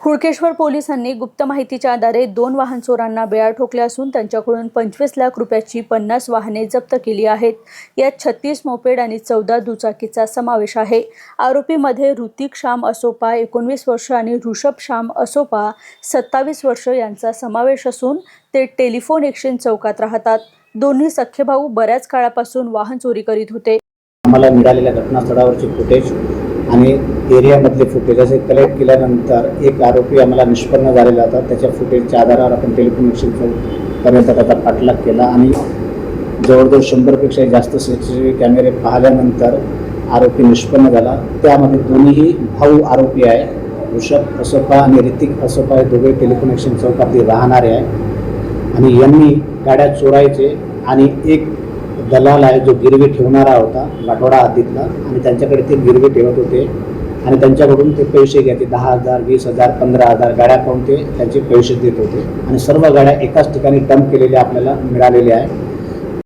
हुडकेश्वर पोलिसांनी गुप्त माहितीच्या आधारे दोन वाहन चोरांना बेळा ठोकले असून त्यांच्याकडून पंचवीस लाख रुपयाची पन्नास वाहने जप्त केली आहेत. यात छत्तीस मोपेड आणि चौदा दुचाकीचा समावेश आहे. आरोपीमध्ये ऋतिक श्याम असोपा एकोणवीस वर्ष आणि ऋषभ श्याम असोपा सत्तावीस वर्ष यांचा समावेश असून ते टेलिफोन एक्सचेंज चौकात राहतात. दोन्ही सख्खे भाऊ बऱ्याच काळापासून वाहन चोरी करीत होते. आम्हाला मिळालेल्या घटनास्थळावरचे फुटेज आणि एरियामधले फुटेज असे कलेक्ट केल्यानंतर एक आरोपी आम्हाला निष्पन्न झालेला होता. त्याच्या फुटेजच्या आधारावर आपण टेलिकम्युनिकेशन पर्यंत त्याचा पाठलाग केला आणि जवळजवळ शंभरपेक्षा जास्त सी सी टी व्ही कॅमेरे पाहिल्यानंतर आरोपी निष्पन्न झाला. त्यामध्ये दोन्हीही भाऊ आरोपी आहे. ऋषभ असोपा आणि ऋतिक असोपा हे दोघे टेलिकनेक्शन चौकातले राहणारे आहे. आणि यांनी गाड्या चोरायचे आणि एक दलाल आहे जो गिरवी ठेवणारा होता लाठोडा हद्दीतला आणि त्यांच्याकडे ते गिरवी ठेवत होते. आणि त्यांच्याकडून ते पैसे घ्यायचे दहा हजार वीस हजार पंधरा हजार गाड्या पाहून ते त्यांचे पैसे देत होते. आणि सर्व गाड्या एकाच ठिकाणी डंप केलेल्या आपल्याला मिळालेल्या आहे